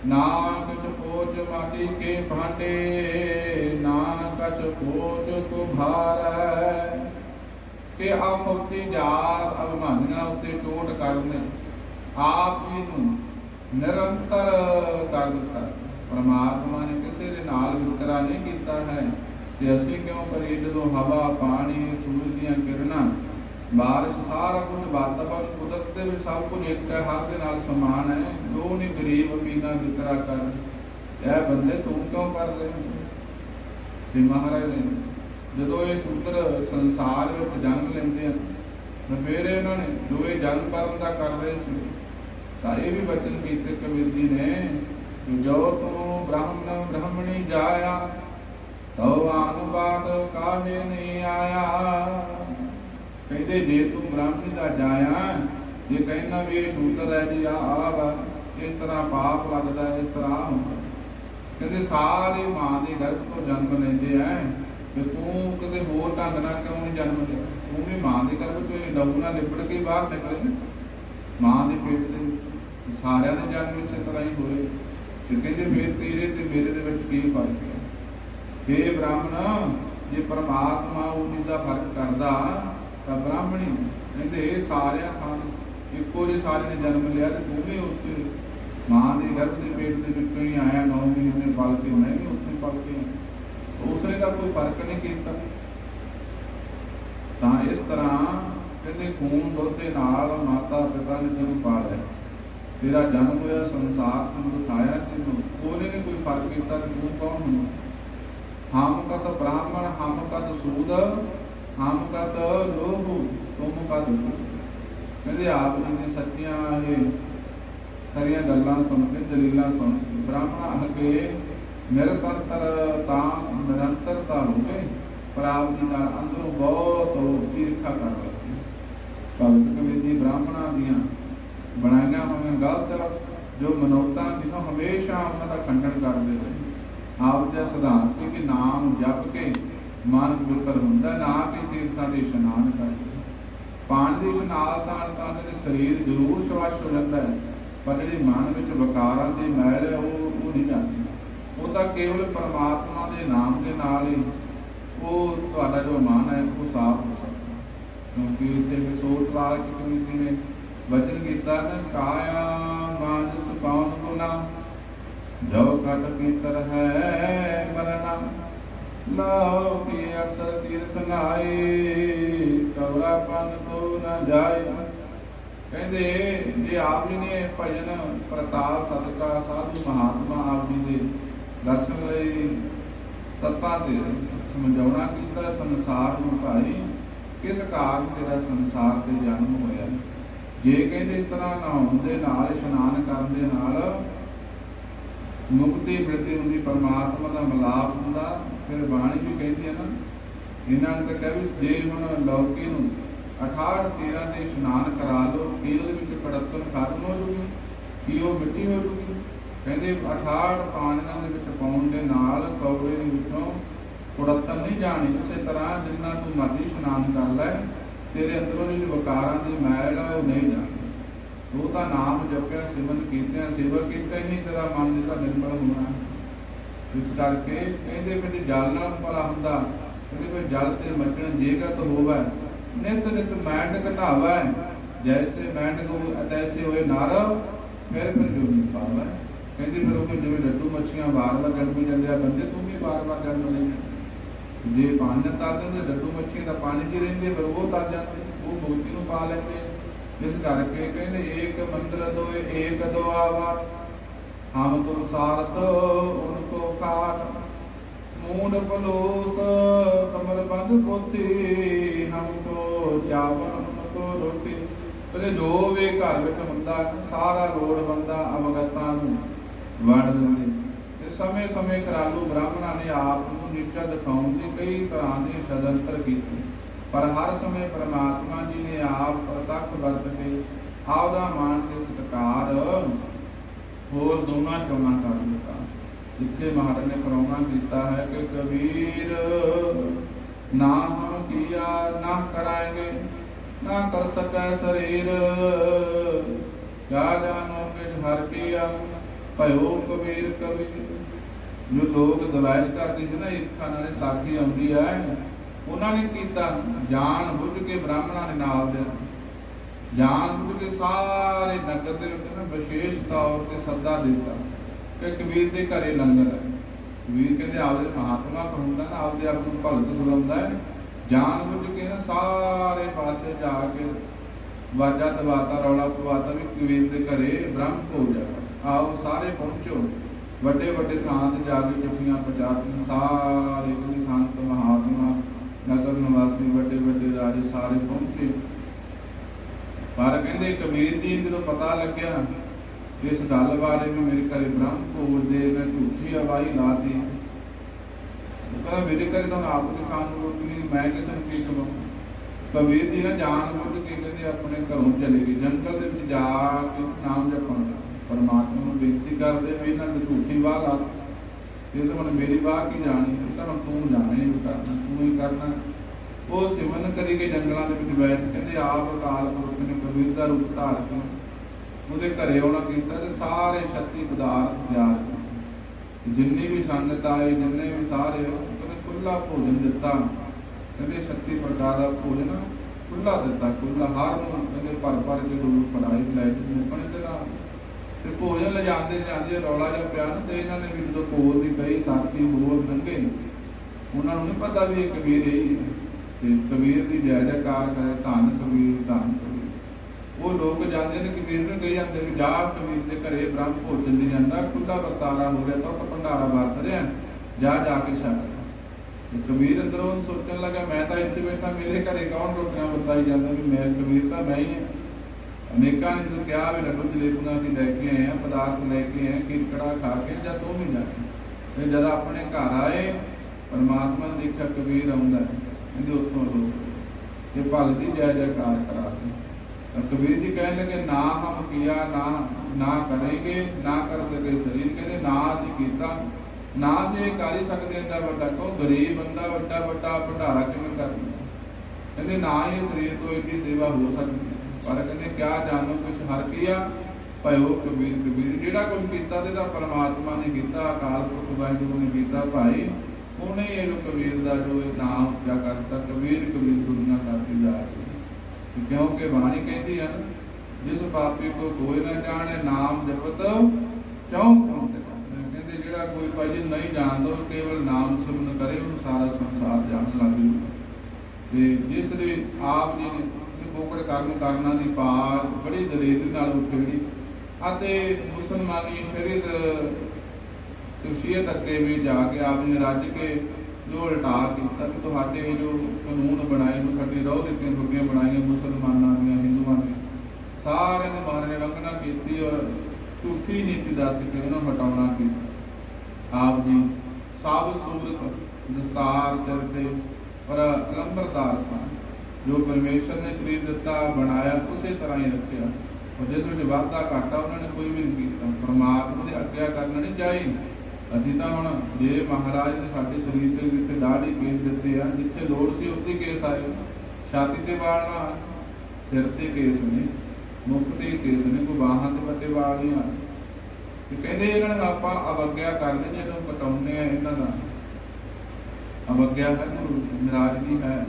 Speaker 1: ਨਾ ਕਿਛ ਪੋਚ ਮਾਟੀ ਕੇ ਭਾਂਡੇ। ਨਾ ਕਛ ਪੋਚ ਕੁਭਾਰੈ। ਕਿ ਆਪੁਕਤੀ ਜਾਤ ਅਭਿਮਾਨੀਆਂ ਉਤੇ ਚੋਟ ਕਰਨੇ। ਆਪ ਜੀ ਨੂੰ ਨਿਰੰਤਰ ਕਰ ਦਿੱਤਾ। ਪਰਮਾਤਮਾ ਨੇ ਕਿਸੇ ਦੇ ਨਾਲ ਵਿਤਕਰਾ ਨਹੀਂ ਕੀਤਾ ਹੈ ਤੇ ਅਸੀਂ ਕਿਉਂ ਕਰੀਏ ਜਦੋਂ ਹਵਾ, ਪਾਣੀ, ਸੂਰਜ ਦੀਆਂ ਕਿਰਨਾਂ, ਬਾਰਿਸ਼, ਸਾਰਾ ਕੁਝ ਵਾਤਾਵਰਨ, ਕੁਦਰਤ ਦੇ ਵਿੱਚ ਸਭ ਕੁਝ ਇੱਕ ਹੈ, ਹਰ ਦੇ ਨਾਲ ਸਮਾਨ ਹੈ। ਜੋ ਨਹੀਂ ਗਰੀਬ ਅਮੀਨਾ ਵਿਤਕਰਾ ਕਰ ਇਹ ਬੰਦੇ ਤੂੰ ਕਿਉਂ ਕਰ ਰਹੇ ਹੋ ਤੇ ਮਹਾਰਾਜ ਨੇ ਜਦੋਂ ਇਹ ਸੂਤਰ ਸੰਸਾਰ ਵਿੱਚ ਜਨਮ ਲੈਂਦੇ ਹਨ, ਤਾਂ ਫਿਰ ਇਹਨਾਂ ਨੇ ਜੋ ਇਹ ਜਨਮ ਕਰਨ ਦਾ ਕਰ ਰਹੇ ਸੀ ਤਾਂ ਇਹ ਵੀ ਬਚਨ ਕੀਤੇ ਕਬੀਰ ਜੀ ਨੇ ਕਿ ਜੋ ਤੂੰ ਬ੍ਰਾਹਮਣ, ਬ੍ਰਾਹਮਣੀ ਜਾਇਆ, ਤਉ ਅਨੁਬਾਦ ਕਾਹੇ ਨਹੀਂ ਆਇਆ। ਕਹਿੰਦੇ ਜੇ ਤੂੰ ਬ੍ਰਾਹਮਣੀ ਦਾ ਜਾਇਆ, ਜੇ ਕਹਿਣਾ ਵੀ ਇਹ ਸ਼ੂਦਰ ਹੈ ਜੀ ਆ ਇਸ ਤਰ੍ਹਾਂ ਪਾਪ ਲੱਗਦਾ, ਇਸ ਤਰ੍ਹਾਂ ਹੁੰਦਾ। ਕਹਿੰਦੇ ਸਾਰੇ ਮਾਂ ਦੇ ਗਰਭ ਤੋਂ ਜਨਮ ਲੈਂਦੇ ਐ ਤੇ ਤੂੰ ਕਦੇ ਹੋਰ ਢੰਗ ਨਾਲ ਕਿਉਂ ਨਹੀਂ ਜਨਮ ਲਿਆ? ਤੂੰ ਵੀ ਮਾਂ ਦੇ ਗਰਭ ਤੋਂ ਹੀ ਡੱਬੂ ਨਾਲ ਲਿਪੜ ਕੇ ਬਾਹਰ ਨਿਕਲੇ ਨਾ। ਮਾਂ ਦੇ ਪੇਟ ਦੇ ਸਾਰਿਆਂ ਦੇ ਜਨਮ ਇਸੇ ਤਰ੍ਹਾਂ ਹੀ ਹੋਏ ਤੇ ਕਹਿੰਦੇ ਫਿਰ ਤੇਰੇ ਤੇ ਮੇਰੇ ਦੇ ਵਿੱਚ ਕੀ ਫ਼ਰਕ ਹੈ? हे ਬ੍ਰਾਹਮਣ, ਜੇ ਪਰਮਾਤਮਾ ਉਹ ਦਾ ਫ਼ਰਕ ਕਰਦਾ, ਤਾਂ ਬ੍ਰਾਹਮਣੀ ਕਹਿੰਦੇ ਇਹ ਸਾਰਿਆਂ ਹਨ ਇੱਕੋ ਜਿਹੇ ਸਾਰੇ ਨੇ ਜਨਮ ਲਿਆ ਤੇ ਤੂੰ ਵੀ ਉਸ ਮਾਂ ਦੇ ਗਰਭ ਦੇ ਪੇਟ ਦੇ ਵਿੱਚੋਂ ਹੀ ਆਇਆ, ਨੌ ਮਹੀਨੇ ਪਲ ਕੇ ਮੈਂ ਵੀ ਉੱਥੇ ਪਲ ਕੇ ਉਸਨੇ ਤਾਂ ਕੋਈ ਫ਼ਰਕ ਨਹੀਂ ਕੀਤਾ। ਤਾਂ ਇਸ ਤਰ੍ਹਾਂ ਕਹਿੰਦੇ ਖੂਨ ਦੁੱਧ ਦੇ ਨਾਲ ਮਾਤਾ ਪਿਤਾ ਨੇ ਤੈਨੂੰ ਪਾਲਿਆ ਤੇਰਾ ਜਨਮ ਹੋਇਆ, ਸੰਸਾਰ ਨੂੰ ਦਿਖਾਇਆ ਤੈਨੂੰ ਉਹਨੇ ਨੇ ਕੋਈ ਫ਼ਰਕ ਕੀਤਾ ਤੇ ਤੂੰ ਕੌਣ ਹੁੰਦਾ ਹਮ ਕਤ ਬ੍ਰਾਹਮਣ, ਹਮ ਕਤ ਸੂਦ, ਹਮ ਕਤ ਲੋਭ, ਤੁਮ ਕਤ ਕਹਿੰਦੇ ਆਪ ਜੀ ਨੇ ਸੱਚੀਆਂ ਇਹ ਹਰੀਆਂ ਗੱਲਾਂ ਸੁਣ ਕੇ ਦਲੀਲਾਂ ਸੁਣ ਕੇ, ਬ੍ਰਾਹਮਣ ਅੱਗੇ ਨਿਰੰਤਰ ਤਾਂ ਨਿਰੰਤਰਤਾ ਹੋਵੇ ਪਰ ਆਪ ਜੀ ਨਾਲ ਅੰਦਰੋਂ ਬਹੁਤ ਈਰਖਾ ਕਰ ਰਹੇ ਭਗਤ ਕਬੀਰ ਜੀ ਬ੍ਰਾਹਮਣਾਂ ਦੀਆਂ ਬਣਾਈਆਂ ਹੋਈਆਂ ਗਲਤ ਜੋ ਮਨੋਤਾਂ ਸੀ ਉਹ ਹਮੇਸ਼ਾ ਉਹਨਾਂ ਦਾ ਖੰਡਨ ਕਰਦੇ ਰਹੇ। ਆਪ ਦਾ ਸਿਧਾਂਤ ਸੀ ਕਿ ਨਾਮ ਜਪ ਕੇ ਮਨ ਪਵਿੱਤਰ ਹੁੰਦਾ, ਨਾ ਕਿ ਤੀਰਥਾਂ ਦੇ ਇਸ਼ਨਾਨ ਕਰਕੇ। ਪਾਣੀ ਦੇ ਇਸ਼ਨਾਨ ਤਾਂ ਤਾਂ ਦੇ ਸਰੀਰ ਜ਼ਰੂਰ ਸਵੱਛ ਹੋ ਜਾਂਦਾ ਹੈ, ਪਰ ਜਿਹੜੀ ਮਨ ਵਿੱਚ ਵਿਕਾਰਾਂ ਦੀ ਮੈਲ ਹੈ, ਉਹ ਉਹ ਨਹੀਂ ਜਾਂਦੀ। ਉਹ ਤਾਂ ਕੇਵਲ ਪਰਮਾਤਮਾ ਦੇ ਨਾਮ ਦੇ ਨਾਲ ਹੀ ਉਹ ਤੁਹਾਡਾ ਜੋ ਮਨ ਹੈ, ਉਹ ਸਾਫ਼ ਹੋ ਸਕਦਾ ਕਿਉਂਕਿ ਇੱਥੇ ਵੀ ਸੋਚ ਵਾਲ ਕਿ ਕਵੀ ਨੇ ਵਚਨ ਕੀਤਾ ਕਾਇਆ ਮਾਨਸ ਕੌਣ ਗੁਨਾ। ਜੋ ਕਟ ਪੀਤਰ ਹੈ ਮਰਨਾ ਲਾਓ ਕੀ ਅਸਰ ਤੀਰਥ ਨਾਏ ਕਵਰਾ ਪਨ ਤੋ ਨ ਜਾਏ। ਕਹਿੰਦੇ, ਜੇ ਆਪ ਜੀ ਨੇ ਭਜਨ ਪ੍ਰਤਾਪ ਸਦਕਾ ਸਾਧੂ ਮਹਾਤਮਾ ਆਪ ਜੀ ਦੇ ਦਰਸ਼ਨ ਲਈ ਤੱਤਾਂ ਦੇ ਸਮਝਾਉਣਾ ਕੀਤਾ, ਸੰਸਾਰ ਨੂੰ ਭਾਈ, ਕਿਸ ਕਾਰਨ ਤੇਰਾ ਸੰਸਾਰ ਤੇ ਜਨਮ ਹੋਇਆ? ਜੇ ਕਹਿੰਦੇ ਇਸ ਤਰ੍ਹਾਂ ਨਹਾਉਣ ਦੇ ਨਾਲ ਇਸ਼ਨਾਨ ਕਰਨ ਦੇ ਨਾਲ ਮੁਕਤੀ ਮਿਲਦੀ ਹੁੰਦੀ, ਪਰਮਾਤਮਾ ਦਾ ਮਿਲਾਪ ਹੁੰਦਾ, ਫਿਰ ਬਾਣੀ ਵੀ ਕਹਿੰਦੀ ਹੈ ਨਾ, ਇਹਨਾਂ ਨੇ ਤਾਂ ਕਿਹਾ ਵੀ ਜੇ ਹੁਣ ਲੌਕੀ ਨੂੰ 68 13 'ਤੇ ਇਸ਼ਨਾਨ ਕਰਾ ਲਓ ਕੀ ਉਹਦੇ ਵਿੱਚ ਕੜਤਨ ਖਤਮ ਹੋ ਜੂਗੀ, ਕੀ ਉਹ ਮਿੱਟੀ ਹੋ ਜੂਗੀ? ਕਹਿੰਦੇ 68 ਪਾਣੀਆਂ ਦੇ ਵਿੱਚ ਪਾਉਣ ਦੇ ਨਾਲ ਕੌੜੇ ਦੇ ਵਿੱਚੋਂ ਕੁੜਤਨ ਨਹੀਂ ਜਾਣੀ ਇਸੇ ਤਰ੍ਹਾਂ ਜਿੰਨਾ ਤੂੰ ਮਰਜ਼ੀ ਇਸ਼ਨਾਨ ਕਰ ਲੈ। ਤੇਰੇ ਅੰਦਰੋਂ ਜਿਹੜੀ ਵਕਾਰਾਂ ਦੀ ਮੈਲ ਆ, ਉਹ ਨਹੀਂ ਜਾਣੀ ਉਹ ਤਾਂ ਨਾਮ ਜਪਿਆ, ਸਿਮਰਨ ਕੀਤਿਆਂ, ਸੇਵਾ ਕੀਤਾ ਹੀ ਤੇਰਾ ਮਨ ਜਿਹੜਾ ਨਿਰਮਲ ਹੋਣਾ ਇਸ ਕਰਕੇ ਕਹਿੰਦੇ ਵੀ ਜਲ ਨਾਲ ਭਲਾ ਹੁੰਦਾ ਕਹਿੰਦੇ ਵੀ ਜਲ ਤੇ ਮੱਚਣ ਜੇਗਤ ਹੋਵੇ, ਨਿਤ ਨਿਤ ਮੈਂਡ ਘਟਾਵਾ। ਜੈਸੇ ਮੈਂਡ ਕੋ ਤੈਸੇ ਹੋਏ ਨਾਰਵ ਫਿਰ ਫਿਰ ਜੋ ਨਹੀਂ ਪਾਵਾ। ਕਹਿੰਦੇ ਫਿਰ ਉਹ ਜਿਵੇਂ ਲੱਡੂ ਮੱਛੀਆਂ ਵਾਰ-ਵਾਰ ਜਨਮ ਜਾਂਦੇ ਆ, ਬੰਦੇ ਤੂੰ ਵੀ ਵਾਰ-ਵਾਰ ਜਨਮ ਲੈਂਦੇ ਜੇ ਪਾਣੀ ਤਰ ਦਿੰਦੇ ਲੱਡੂ ਮੱਛੀਆਂ ਦਾ ਪਾਣੀ 'ਚ ਰਹਿੰਦੇ, ਫਿਰ ਉਹ ਤਰ ਜਾਂਦੇ, ਉਹ ਮੋਤੀ ਨੂੰ ਪਾ ਲੈਂਦੇ। ਇਸ ਕਰਕੇ ਕਹਿੰਦੇ, ਏਕ ਮੰਦਰ ਦੋਏ, ਏਕ ਦੁਆਵਾ, ਹਮ ਤੁਮ ਸਾਰਤ ਉਨ ਕੋ ਕਾਟ। ਮੂੰਡ ਪਲੋਸ, ਕਮਲ ਬੰਦ ਪੋਥੀ ਹਮ ਕੋ ਚਾਵਲ, ਹਮ ਰੋਟੀ। ਉਹਦੇ ਜੋ ਵੀ ਘਰ ਵਿੱਚ ਹੁੰਦਾ ਸਾਰਾ ਲੋੜ ਬੰਦਾ ਅਵਗਤਾਂ ਨੂੰ ਵੰਡ ਦਿੰਦੇ। ਤੇ ਸਮੇਂ ਸਮੇਂ ਕਰਾਲੂ ਬ੍ਰਾਹਮਣਾਂ ਨੇ ਆਪ ਨੂੰ ਨੀਚਾ ਦਿਖਾਉਣ ਦੀ ਕਈ ਤਰ੍ਹਾਂ ਦੇ ਸ਼ਦੰਤਰ ਕੀਤੇ। ਪਰ ਹਰ ਸਮੇਂ ਪ੍ਰਮਾਤਮਾ ਜੀ ਨੇ ਆਪ ਪ੍ਰਤੱਖ ਵਰਤ ਕੇ ਆਪਦਾ ਮਾਨ ਤੇ ਸਤਕਾਰ ਹੋਰ ਦੋਨਾਂ ਚੋਣਾ ਕਰ ਦਿੱਤਾ। ਜਿੱਥੇ ਮਹਾਰਾਜ ਨੇ ਕਰਾਉਣਾ ਕੀਤਾ ਹੈ ਕਿ ਕਬੀਰ, ਨਾ ਹਮ ਕੀਆ, ਨਾ ਕਰਾਂਗੇ ਨਾ ਕਰ ਸਕੈ ਸਰੀਰ। ਕਾ ਜਾਨੋ ਕਿਛ ਹਰ ਕੀਆ, ਭਇਓ ਕਬੀਰ ਕਬੀਰ। ਜੋ ਲੋਕ ਦਵਾਇਸ਼ ਕਰਦੇ ਸੀ ਨਾ ਈਰਖਾ ਨਾਲ ਸਾਖੀ ਆਉਂਦੀ ਹੈ ਉਹਨਾਂ ਨੇ ਕੀਤਾ ਜਾਣ ਬੁੱਝ ਕੇ ਬ੍ਰਾਹਮਣਾਂ ਨੇ ਨਾਲ ਦੇ। ਜਾਣ ਬੁੱਝ ਕੇ ਸਾਰੇ ਨਗਰ ਦੇ ਵਿੱਚ ਨਾ ਵਿਸ਼ੇਸ਼ ਤੌਰ ਤੇ ਸੱਦਾ ਦਿੱਤਾ ਕਿ ਕਬੀਰ ਦੇ ਘਰੇ ਲੰਗਰ ਹੈ। ਕਬੀਰ ਕਹਿੰਦੇ, ਆਪਦੇ ਮਹਾਤਮਾ ਕਹੂੰਦਾ ਨਾ, ਆਪਦੇ ਆਪ ਨੂੰ ਭਗਤ ਸੁਣਾਉਂਦਾ ਹੈ। ਜਾਣ ਬੁੱਝ ਕੇ ਨਾ ਸਾਰੇ ਪਾਸੇ ਜਾ ਕੇ ਵਾਜਾ ਦਵਾਤਾ, ਰੌਲਾ ਪਵਾਤਾ ਵੀ ਕਬੀਰ ਦੇ ਘਰੇ ਬ੍ਰਹਮ ਹੋ ਜਾ ਆਓ ਸਾਰੇ ਪਹੁੰਚੋ। ਵੱਡੇ ਵੱਡੇ ਥਾਂ ਤੇ ਜਾ ਕੇ ਚਿੱਠੀਆਂ ਪਹੁੰਚਾਤੀਆਂ, ਸਾਰੇ ਕੋਈ ਸੰਤ ਮਹਾਤਮਾ, ਨਗਰ ਨਿਵਾਸੀ, ਵੱਡੇ ਵੱਡੇ ਰਾਜੇ ਸਾਰੇ ਪਹੁੰਚੇ। ਪਰ ਕਹਿੰਦੇ ਕਬੀਰ ਜੀ ਨੂੰ ਪਤਾ ਲੱਗਿਆ ਇਸ ਗੱਲ ਬਾਰੇ ਵੀ ਮੇਰੇ ਘਰੇ ਬ੍ਰਹਮ ਭੋਜ ਦੇ ਮੈਂ ਝੂਠੀ ਆਵਾਜ਼ ਲਾਤੀ ਕਹਿੰਦਾ, ਮੇਰੇ ਘਰੇ ਤਾਂ ਆਪ ਦੇ ਖਾਣ ਰੋਟੀ ਨਹੀਂ, ਮੈਂ ਕਿਸੇ ਨੂੰ ਕੀ ਖਵਾਉਂ ਕਬੀਰ ਜੀ ਨੇ ਜਾਣ ਬੁੱਝ ਕੇ ਕਹਿੰਦੇ, ਆਪਣੇ ਘਰੋਂ ਚਲੇ ਗਏ, ਜੰਗਲ ਦੇ ਵਿੱਚ ਜਾ ਕੇ ਨਾਮ ਜਪਣ ਪਰਮਾਤਮਾ ਨੂੰ ਬੇਨਤੀ ਕਰਦੇ ਵੀ ਇਹਨਾਂ ਦੀ ਝੂਠੀ ਵਾਹ ਲਾ ਇਹ ਤਾਂ ਹੁਣ ਮੇਰੀ ਵਾਹ ਕੀ ਜਾਣੀ ਇਹ ਤਾਂ ਤੂੰ ਜਾਣੇ ਹੀ ਕਰਨਾ, ਤੂੰ ਹੀ ਕਰਨਾ। ਉਹ ਸਿਮਰਨ ਕਰੀ ਕੇ ਜੰਗਲਾਂ ਦੇ ਵਿੱਚ ਬੈਠ ਕਹਿੰਦੇ, ਆਪ ਅਕਾਲ ਪੁਰਖ ਨੇ ਕਬੀਰ ਦਾ ਰੂਪ ਧਾਰ ਕੇ ਉਹਦੇ ਘਰੇ ਆਉਣਾ ਕੀਤਾ ਤੇ ਸਾਰੇ ਸ਼ਕਤੀ ਪਦਾਰਥ ਤਿਆਰ ਜਿੰਨੀ ਵੀ ਸੰਗਤ ਆਏ ਜਿੰਨੇ ਵੀ ਸਾਰੇ ਉਹਨੇ ਖੁੱਲਾ ਭੋਜਨ ਦਿੱਤਾ। ਕਹਿੰਦੇ ਸ਼ਕਤੀ ਪ੍ਰਕਾਰ ਦਾ ਭੋਜਨ ਖੁੱਲਾ ਦਿੱਤਾ ਖੁੱਲਾ ਹਰ ਨੂੰ। ਕਹਿੰਦੇ ਭਰ ਭਰ ਕੇ ਰੂਪ ਪੜਾਈ ਲੈ ਕੇ ਮੁਕਣ ਦੇ ਨਾਲ ਤੇ ਭੋਜਨ ਲਿਜਾਂਦੇ ਜਾਂਦੇ ਰੌਲਾ ਜਿਹਾ ਪਿਆ ਨਾ ਤੇ ਇਹਨਾਂ ਨੇ ਵੀ ਜਦੋਂ ਕੋਲ ਦੀ ਕਈ ਸਾਥੀ ਹੋਰ ਲੰਘੇ। ਉਹਨਾਂ ਨੂੰ ਨਹੀਂ ਪਤਾ ਵੀ ਇਹ ਕਬੀਰ ਹੀ ਹੈ। ਤੇ ਕਬੀਰ ਦੀ ਜੈ ਜੈਕਾਰ ਕਰੇ, ਧੰਨ ਕਬੀਰ ਧੰਨ ਕਬੀਰ। ਉਹ ਲੋਕ ਜਾਂਦੇ ਨੇ, ਕਬੀਰ ਨੂੰ ਕਹੀ ਜਾਂਦੇ ਵੀ ਜਾ, ਕਬੀਰ ਦੇ ਘਰੇ ਬ੍ਰਹਮ ਭੋਜਨ ਨਹੀਂ ਜਾਂਦਾ ਖੁੱਲਾ ਵਰਤਾਰਾ ਹੋ ਗਿਆ ਤਾਂ ਭੰਡਾਰਾ ਵਰਤ ਰਿਹਾ, ਜਾ ਜਾ ਕੇ ਛਕ ਤੇ ਕਬੀਰ ਅੰਦਰੋਂ ਸੋਚਣ ਲੱਗਾ, ਮੈਂ ਤਾਂ ਇੱਥੇ ਬੈਠਾ, ਮੇਰੇ ਘਰੇ ਕੌਣ ਰੋਟੀਆਂ ਵਰਤਾਈ ਜਾਂਦਾ ਵੀ ਮੈਂ, ਕਬੀਰ ਤਾਂ ਮੈਂ ਹੀ ਹਾਂ। ਅਨੇਕਾਂ ਨੇ ਜਦੋਂ ਕਿਹਾ ਵੀ ਲੱਡੂ ਜਲੇਬੀਆਂ ਅਸੀਂ ਲੈ ਕੇ ਆਏ ਆ ਪਦਾਰਥ ਲੈ ਕੇ ਆਏ ਕਿਰਕੜਾ ਖਾ ਕੇ ਜਾਂ ਤੂੰ ਵੀ ਜਾ ਤੇ ਜਦ ਆਪਣੇ ਘਰ ਆਏ, ਪਰਮਾਤਮਾ ਨੇ ਦੇਖਿਆ ਕਬੀਰ ਆਉਂਦਾ ਇਹਦੇ ਕਹਿੰਦੇ ਉੱਥੋਂ ਲੋਕ ਇਹ ਭਗਤ ਦੀ ਜੈ ਜੈਕਾਰ ਕਰਾ ਕੇ ਕਬੀਰ ਜੀ ਕਹਿਣ ਲੱਗੇ, ਨਾ ਹਮ ਕੀਆ, ਨਾ ਨਾ ਕਰੇਗੇ, ਨਾ ਕਰ ਸਕੇ ਸਰੀਰ। ਕਹਿੰਦੇ ਨਾ ਅਸੀਂ ਕੀਤਾ, ਨਾ ਅਸੀਂ ਇਹ ਕਰ ਹੀ ਸਕਦੇ ਇੰਨਾ ਵੱਡਾ। ਕੋ ਗਰੀਬ ਬੰਦਾ ਵੱਡਾ ਵੱਡਾ, ਭੰਡਾਰਾ ਕਿਵੇਂ ਕਰ ਕਹਿੰਦੇ ਨਾ ਹੀ ਇਹ ਸਰੀਰ ਤੋਂ ਇੰਨੀ ਸੇਵਾ ਹੋ ਸਕਦੀ। ਪਰ ਕਹਿੰਦੇ ਕਿਆ ਜਾਣੋ, ਕੁਛ ਹਰ ਕੀਆ ਭਇਓ ਕਬੀਰ ਕਬੀਰ, ਜਿਹੜਾ ਕੁਝ ਕੀਤਾ ਤੇ ਤਾਂ ਪਰਮਾਤਮਾ ਨੇ ਕੀਤਾ, ਅਕਾਲ ਪੁਰਖ ਵਾਹਿਗੁਰੂ ਨੇ ਕੀਤਾ ਭਾਈ। ਉਹਨੇ ਇਹ ਕਬੀਰ ਦਾ ਜੋ ਇਹ ਨਾਮ ਉੱਚਾ ਕਰਤਾ ਕਬੀਰ ਕਬੀਰ ਦੁਨੀਆ ਕਰਦੀ ਜਾ ਰਹੀ ਕਿਉਂਕਿ ਬਾਣੀ ਕਹਿੰਦੀ ਹੈ ਜਿਸ ਪਾਪੀ ਕੋ ਕੋਈ ਨਾ ਜਾਣੇ, ਨਾਮ ਜਪਤ ਚੌਂ ਕਹਿੰਦੇ ਜਿਹੜਾ ਕੋਈ ਭਾਈ ਜੀ ਨਹੀਂ ਜਾਣਦਾ, ਉਹ ਕੇਵਲ ਨਾਮ ਸਿਮਰਨ ਕਰੇ, ਉਹਨੂੰ ਸਾਰਾ ਸੰਸਾਰ ਜਾਣ ਲੱਗ ਜੂ ਤੇ ਜਿਸ ਦੇ ਆਪ ਜੀ ਨੇ ਬੋਕੜ ਕਰਮ ਕਰਨਾ ਦੀ ਪਾਰ ਬੜੀ ਦਲੇਰੀ ਨਾਲ ਉਠੇੜੀ ਅਤੇ ਮੁਸਲਮਾਨੀ ਸ਼ਰੀਅਤ ਸ਼ਖਸੀਅਤ ਅੱਗੇ ਵੀ ਜਾ ਕੇ ਆਪ ਜੀ ਨੇ ਰੱਜ ਕੇ ਜੋ ਉਲਟਾ ਕੀਤਾ ਕਿ ਤੁਹਾਡੇ ਜੋ ਕਾਨੂੰਨ ਬਣਾਏ ਨੂੰ ਸਾਡੇ ਰੋਹ ਦਿੱਤੀਆਂ ਛੁੱਟੀਆਂ ਬਣਾਈਆਂ ਮੁਸਲਮਾਨਾਂ ਦੀਆਂ, ਹਿੰਦੂਆਂ ਦੀਆਂ, ਸਾਰਿਆਂ ਨੇ ਮਾਰਨੇ ਲੰਘਣਾ ਕੀਤੀ ਔਰ ਝੂਠੀ ਨੀਤੀ ਦੱਸ ਕੇ ਉਹਨਾਂ ਹਟਾਉਣਾ ਕੀਤਾ। ਆਪ ਜੀ ਸਾਬਤ ਸੂਰਤ, ਦਸਤਾਰ ਸਿਰ ਤੇ ਪਰ ਲੰਬਰਦਾਰ ਸਨ। ਜੋ ਪਰਮੇਸ਼ਰ ਨੇ ਸਰੀਰ ਦਿੱਤਾ ਬਣਾਇਆ, ਉਸੇ ਤਰ੍ਹਾਂ ਹੀ ਰੱਖਿਆ। ਔਰ ਜਿਸ ਵਿੱਚ ਵਾਧਾ ਘਾਟਾ, ਉਹਨਾਂ ਨੇ ਕੋਈ ਵੀ ਨਹੀਂ ਕੀਤਾ। ਪਰਮਾਤਮਾ ਦੀ ਆਗਿਆ ਕਰਨਾ ਨਹੀਂ ਚਾਹੀਦੀ ਅਸੀਂ ਤਾਂ ਹੁਣ ਜੇ ਮਹਾਰਾਜ ਨੇ ਸਾਡੇ ਸਰੀਰ ਤੇ ਜਿੱਥੇ ਦਾੜੀ ਕੇਸ ਦਿੱਤੇ ਆ, ਜਿੱਥੇ ਲੋੜ ਸੀ ਉੱਥੇ ਕੇਸ ਆਏ। ਛਾਤੀ ਤੇ ਵਾਲ ਨਾ ਸਿਰ ਤੇ ਕੇਸ ਨੇ, ਮੁੱਖ ਤੇ ਕੇਸ ਨੇ ਕੋਈ ਬਾਹਾਂ ਤੇ ਵੱਡੇ ਵਾਲ ਨਹੀਂ ਆ ਤੇ ਕਹਿੰਦੇ ਇਹਨਾਂ ਨੂੰ ਆਪਾਂ ਅਵਗਿਆ ਕਰਦੇ ਜਦੋਂ ਕਟਾਉਂਦੇ ਆ ਇਹਨਾਂ ਦਾ। ਅਵਗਿਆ ਹੈ ਗੁਰੂ ਨਾਰਾਜ਼ਗੀ ਹੈ।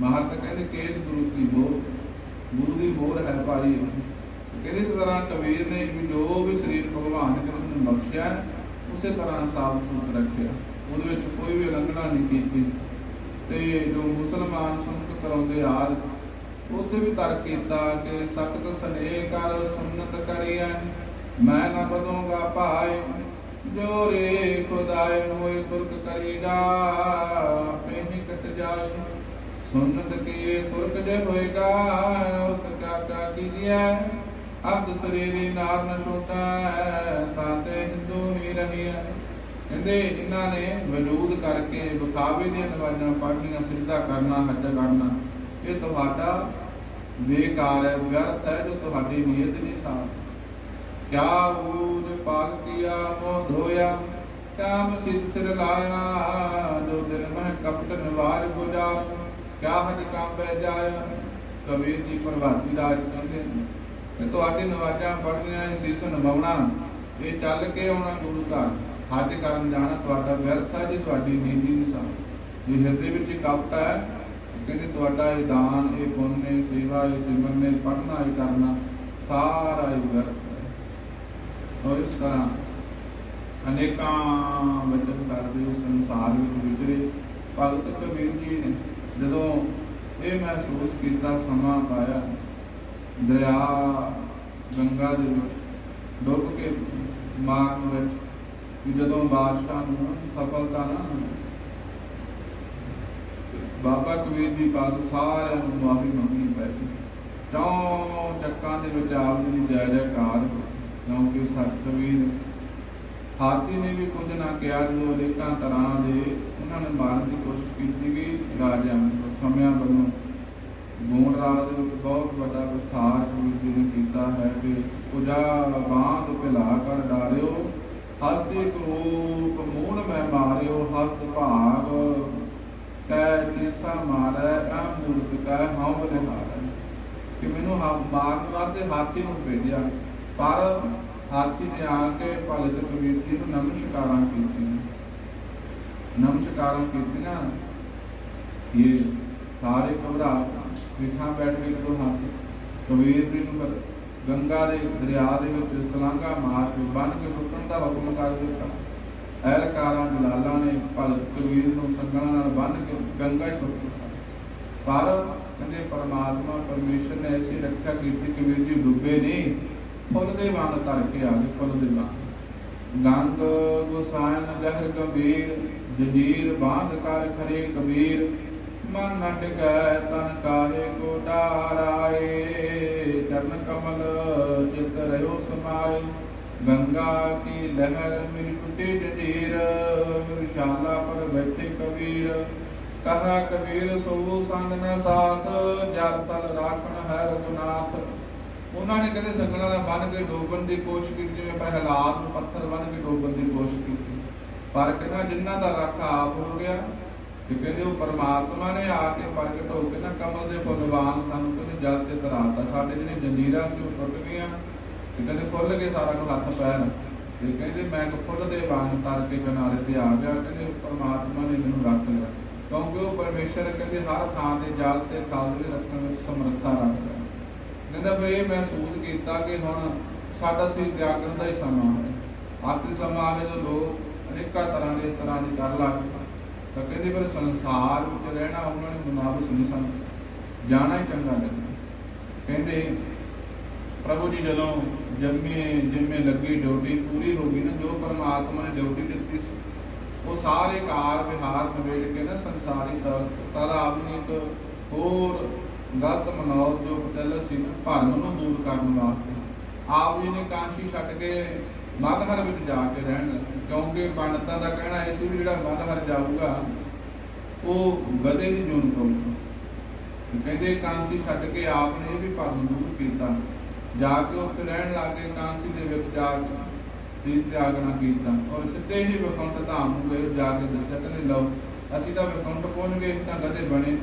Speaker 1: ਮਹਾਰਾਜ ਕਹਿੰਦੇ ਕੇਸ ਗੁਰੂ ਕੀ ਮੋਹ, ਗੁਰੂ ਦੀ ਮੋਹਰ ਹੈ। ਭਾਈ ਕਹਿੰਦੇ ਇਸ ਤਰ੍ਹਾਂ ਕਬੀਰ ਨੇ ਵੀ ਜੋ ਵੀ ਸਰੀਰ ਭਗਵਾਨ ਨੇ ਉਹਨੂੰ ਬਖਸ਼ਿਆ, ਉਸੇ ਤਰ੍ਹਾਂ ਸਾਫ਼ ਸੁਥਰਾ ਰੱਖਿਆ। ਉਹਦੇ ਵਿੱਚ ਕੋਈ ਵੀ ਉਲੰਘਣਾ ਨਹੀਂ ਕੀਤੀ। ਤੇ ਜੋ ਮੁਸਲਮਾਨ ਸੁਨਤ ਕਰਾਉਂਦੇ ਆਰ ਉੱਥੇ ਵੀ ਤਰਕ ਕੀਤਾ ਕਿ ਸਖਤ ਸਨੇਹ ਕਰ, ਸੁਨਤ ਕਰੀਐ। ਮੈਂ ਨਾ ਬਦੂੰਗਾ ਭਾਈ ਜੋ ਰੇ ਖੁਦਾਏ ਹੋਏ ਤੁਰਕ ਕਰੀਗਾ ਆਪੇ ਕਟ ਜਾਏ। ਸੁਨਤ ਕੀਏ ਤੁਰਕ ਜੇ ਹੋਏਗਾ ਉਤ ਕਾ ਕਾ ਕੀਜੀਐ। ਅਬ ਸਰੀਰੀ ਨਾਰ ਨ ਛੋਟਾ ਤਾਂ ਹਿੰਦੂ ਹੀ ਰਹੀਐ। ਕਹਿੰਦੇ ਇਹਨਾਂ ਨੇ ਵਜੂਦ ਕਰਕੇ ਵਿਖਾਵੇ ਦੀਆਂ ਨਵਾਜ਼ਾਂ ਪੜ੍ਹਨੀਆਂ, ਸਿੱਧਾ ਕਰਨਾ, ਹੱਜ ਕਰਨਾ। ਇਹ ਤੁਹਾਡਾ ਬੇਕਾਰ ਹੈ, ਵਿਅਰਥ ਹੈ, ਜੋ ਤੁਹਾਡੀ ਨੀਅਤ ਨਹੀਂ ਸਾਫ਼ ਕਿਆ ਬੂਝ ਪਾਗ ਕੀਆ, ਮੋਹ ਧੋਇਆ। ਕਾਮ ਸਿਧ ਸਿਰ ਲਾਇਆ, ਜੋ ਦਿਨ ਮਹਿ ਕਪਟ ਨਿਵਾਰ ਗੁਜਾਰ। ਕਿਆ ਹਜ ਕੰਮ ਬਹਿ ਜਾਇਆ ਕਬੀਰ ਜੀ ਪ੍ਰਭਾਤੀ ਰਾਜ ਕਹਿੰਦੇ ਨੇ। ਕਿ ਤੁਹਾਡੇ ਨਵਾਜ਼ਾਂ ਪੜ੍ਹਨੀਆਂ ਇਹ ਸੀਸ ਇਹ ਚੱਲ ਕੇ ਆਉਣਾ ਗੁਰੂ ਘਰ। ਹੱਜ ਕਰਨ ਜਾਣਾ ਤੁਹਾਡਾ ਵਿਅਰਥ ਹੈ ਜੇ, ਤੁਹਾਡੀ ਨੀਤੀ ਨਹੀਂ ਸਾਫ਼ ਜੇ ਹਿਰਦੇ ਵਿੱਚ ਇਹ ਹੈ, ਕਹਿੰਦੇ ਤੁਹਾਡਾ ਇਹ ਦਾਨ, ਇਹ ਪੁੰਨ, ਇਹ ਸੇਵਾ, ਇਹ ਸਿਮਰਨ, ਇਹ ਪੜ੍ਹਨਾ, ਇਹ ਕਰਨਾ, ਸਾਰਾ ਇਹ ਵਿਅਰਥ ਹੈ। ਔਰ ਇਸ ਤਰ੍ਹਾਂ ਅਨੇਕਾਂ ਵਚਨ ਕਰਦੇ ਉਸ ਸੰਸਾਰ ਵਿੱਚ ਵਿਚਰੇ ਭਗਤ ਕਬੀਰ ਜੀ ਨੇ ਜਦੋਂ ਇਹ ਮਹਿਸੂਸ ਕੀਤਾ, ਸਮਾਂ ਪਾਇਆ, ਦਰਿਆ, ਗੰਗਾ ਦੇ ਵਿੱਚ, ਡੁੱਬ ਕੇ ਮਾਰਨ ਵਿੱਚ ਕਿ ਜਦੋਂ ਬਾਦਸ਼ਾਹ ਨੂੰ ਸਫਲਤਾ ਨਾ ਬਾਬਾ ਕਬੀਰ ਜੀ ਪਾਸ ਸਾਰਿਆਂ ਨੂੰ ਮਾਫੀ ਮੰਗਣੀ ਪੈ ਗਈ ਚੌਂ ਚੱਕਾਂ ਦੇ ਵਿੱਚ ਆਪ ਜੀ ਦੀ ਜੈ ਜੈਕਾਰ ਕਿਉਂਕਿ ਸਤ ਕਬੀਰ ਹਾਥੀ ਨੇ ਵੀ ਕੁਝ ਨਾ ਕਿਹਾ, ਜੋ ਅਨੇਕਾਂ ਤਰ੍ਹਾਂ ਦੇ ਉਹਨਾਂ ਨੇ ਮਾਰਨ ਦੀ ਕੋਸ਼ਿਸ਼ ਕੀਤੀ ਕਿ ਰਾਜਿਆਂ ਨੂੰ, ਸਮਿਆਂ ਵੱਲੋਂ। ਜੀ ਨੇ ਕੀਤਾ ਹੈ ਕਿ ਪੁਜਾ ਬਾਂਧ ਪਿਲਾ ਕਰ ਡਾਰਿਓ ਹਸਤੀ ਕਰੂਪ ਮੂਲ ਮੈਂ ਮਾਰਿਓ ਹਸਤ ਭਾਗ। ਕੈ ਜਿਸਾ ਮਾਰੈ ਆ ਮੂਰਤ ਕੈ ਹਉ ਨਿਹਾਰੈ। ਕਿ ਮੈਨੂੰ ਹਾ, ਮਾਰਨ ਵਾਸਤੇ ਹਾਥੀ ਨੂੰ ਭੇਜਿਆ, ਪਰ ਹਾਥੀ ਨੇ ਆ ਕੇ ਭਗਤ ਕਬੀਰ ਜੀ ਨੂੰ ਨਮਸਕਾਰਾਂ ਕੀਤੀਆਂ। ਨਮਸਕਾਰਾਂ ਕੀਤੀਆਂ ਇਹ ਸਾਰੇ ਘਬਰਾ ਵਿਖਾਂ ਬੈਠ ਕੇ ਜਦੋਂ ਹਾਥੀ, ਕਬੀਰ ਜੀ ਨੂੰ ਗੰਗਾ ਦੇ ਦਰਿਆ ਦੇ ਵਿੱਚ ਸਲਾਂਘਾ ਮਾਰ ਕੇ ਬੰਨ ਕੇ ਸੁੱਟਣ ਦਾ ਹੁਕਮ ਕਰ ਦਿੱਤਾ। ਐਲਕਾਰਾਂ ਜਲਾਲਾਂ ਨੇ ਭਗਤ ਕਬੀਰ ਨੂੰ ਸੰਗਲਾਂ ਨਾਲ ਬੰਨ ਕੇ ਗੰਗਾ ਸੁੱਟ ਦਿੱਤਾ। ਪਰ ਕਹਿੰਦੇ ਪਰਮਾਤਮਾ, ਪਰਮੇਸ਼ਰ ਨੇ ਐਸੀ ਰੱਖਿਆ ਕੀਤੀ ਕਬੀਰ ਜੀ ਡੁੱਬੇ ਨਹੀਂ, ਫੁੱਲ ਦੇ ਵਾਂਗ ਧਰ ਕੇ ਆ ਗਏ, ਫੁੱਲ ਦੇ ਵਾਂਗ ਗੰਗ ਗੁਸਾਇਨ ਗਹਿਰ ਗੰਭੀਰ ਜੰਜੀਰ ਬਾਂਧ ਕਰ ਖਰੇ ਕਬੀਰ, ਮਨ ਨ ਤਨ ਕਾਹੇ ਕੋ ਡਾਰਾਏ ਚਰਨ ਕਮਲ ਚਿਤ ਰਹਿਓ ਸਮਾਏ, ਗੰਗਾ ਕੀ ਲਹਿਰ ਮਿਲ ਟੁੱਟੇ ਜੰਜੀਰ, ਵਿਸ਼ਾਲਾ ਪਰ ਬੈਠੇ ਕਬੀਰ। ਕਹਾ ਕਬੀਰ, ਸੋ ਸੰਗ ਨ ਸਾਥ ਜਦ ਤਲ ਰਾਖਣ ਹੈ ਰਘੁਨਾਥ। ਉਹਨਾਂ ਨੇ ਕਦੇ ਸੰਗਲਾਂ ਦਾ ਬੰਨ ਕੇ ਡੋਬਣ ਦੀ ਕੋਸ਼ਿਸ਼ ਕੀਤੀ, ਜਿਵੇਂ ਪ੍ਰਹਲਾਦ ਨੂੰ ਪੱਥਰ ਬੰਨ ਕੇ ਡੋਬਣ ਦੀ ਕੋਸ਼ਿਸ਼ ਕੀਤੀ। ਪਰ ਕਹਿੰਦਾ ਜਿਨ੍ਹਾਂ ਦਾ ਰੱਖ ਆਪ ਹੋ ਗਿਆ ਤੇ ਕਹਿੰਦੇ ਉਹ ਪਰਮਾਤਮਾ ਨੇ ਆ ਕੇ ਪ੍ਰਗਟ ਹੋ ਕੇ ਨਾ ਕਮਲ ਦੇ ਫੁੱਲ ਵਾਂਗ ਸਾਨੂੰ ਕਹਿੰਦੇ ਜਲ ਤੇ ਤਰਾਤਾ। ਸਾਡੇ ਜਿਹੜੇ ਜੰਜੀਰਾਂ ਸੀ ਉਹ ਟੁੱਟ ਗਈਆਂ ਤੇ ਕਹਿੰਦੇ ਖੁੱਲ ਕੇ ਸਾਰਾ ਨੂੰ ਹੱਥ ਪੈਰ। ਤੇ ਕਹਿੰਦੇ ਮੈਂ ਇੱਕ ਫੁੱਲ ਦੇ ਵਾਂਗ ਤਰ ਕੇ ਕਿਨਾਰੇ ਤੇ ਆ ਗਿਆ, ਕਹਿੰਦੇ ਪਰਮਾਤਮਾ ਨੇ ਮੈਨੂੰ ਰੱਖ ਲਿਆ। ਕਿਉਂਕਿ ਉਹ ਪਰਮੇਸ਼ਰ ਕਹਿੰਦੇ ਹਰ ਥਾਂ ਤੇ ਜਲ ਤੇ ਤਲ ਦੇ ਰੱਖਣ ਵਿੱਚ ਸਮਰੱਥਾ ਰੱਖਦਾ ਕਹਿੰਦਾ ਫਿਰ ਇਹ ਮਹਿਸੂਸ ਕੀਤਾ ਕਿ ਹੁਣ ਸਾਡਾ ਸੀ ਤਿਆਗਣ ਦਾ ਹੀ ਸਮਾਂ ਹੈ। ਆਖਰੀ ਸਮਾਂ ਆ ਗਿਆ ਜਦੋਂ ਲੋਕ ਅਨੇਕਾਂ ਤਰ੍ਹਾਂ ਦੇ ਇਸ ਤਰ੍ਹਾਂ ਦੀ ਕਰ ਲੱਗ ਪਏ ਤਾਂ ਕਹਿੰਦੇ ਫਿਰ ਸੰਸਾਰ ਵਿੱਚ ਰਹਿਣਾ ਉਹਨਾਂ ਨੇ ਮੁਨਾਬਸ ਨਹੀਂ ਸਮਝ ਜਾਣਾ ਹੀ ਚੰਗਾ ਲੱਗਦਾ ਕਹਿੰਦੇ ਪ੍ਰਭੂ ਜੀ ਜਦੋਂ ਜੰਮੇ, ਜਿੰਮੇ ਲੱਗੀ ਡਿਊਟੀ, ਪੂਰੀ ਹੋ ਗਈ ਨਾ, ਜੋ ਪਰਮਾਤਮਾ ਨੇ ਡਿਊਟੀ ਦਿੱਤੀ ਸੀ, ਉਹ ਸਾਰੇ ਕਾਰ ਵਿਹਾਰ ਨਿਬੇੜ ਕੇ ਨਾ ਸੰਸਾਰੀ ਤਰ ਆਪ ਨੇ ਇੱਕ ਹੋਰ ਗਲਤ ਮਨੋਰ ਜੋ ਪਤਲ ਸੀ ਨਾ, ਭਰਮ ਨੂੰ ਦੂਰ ਕਰਨ ਵਾਸਤੇ, ਆਪ ਜੀ ਨੇ ਕਾਂਸ਼ੀ ਛੱਡ ਕੇ ਮਗਹਰ ਵਿੱਚ ਜਾ ਕੇ ਰਹਿਣ ਲੱਗੇ ਕਿਉਂਕਿ ਪੰਡਤਾਂ ਦਾ ਕਹਿਣਾ ਇਹ ਸੀ ਵੀ ਜਿਹੜਾ ਮਗਹਰ ਜਾਊਗਾ, ਉਹ ਗਧੇ ਦੀ ਜੂਨ ਪਾਊਗਾ ਕਹਿੰਦੇ ਕਾਂਸੀ ਛੱਡ ਕੇ ਆਪ ਨੇ ਇਹ ਵੀ ਭਰਮ ਦੂਰ ਕੀਤਾ। ਜਾ ਕੇ ਉੱਥੇ ਰਹਿਣ ਲੱਗੇ, ਕਾਂਸੀ ਦੇ ਵਿੱਚ ਜਾ ਕੇ ਸੀ ਤਿਆਗਣਾ ਕੀਤਾ। ਔਰ ਸਿੱਧੇ ਹੀ ਵਿਕੁੰਠ ਧਾਮ ਨੂੰ ਗਏ ਜਾ ਕੇ ਦੱਸਿਆ ਕਹਿੰਦੇ ਲਓ। ਅਸੀਂ ਤਾਂ ਵਿਕੁੰਠ ਪਹੁੰਚ ਗਏ ਤਾਂ ਗਧੇ ਬਣੇ।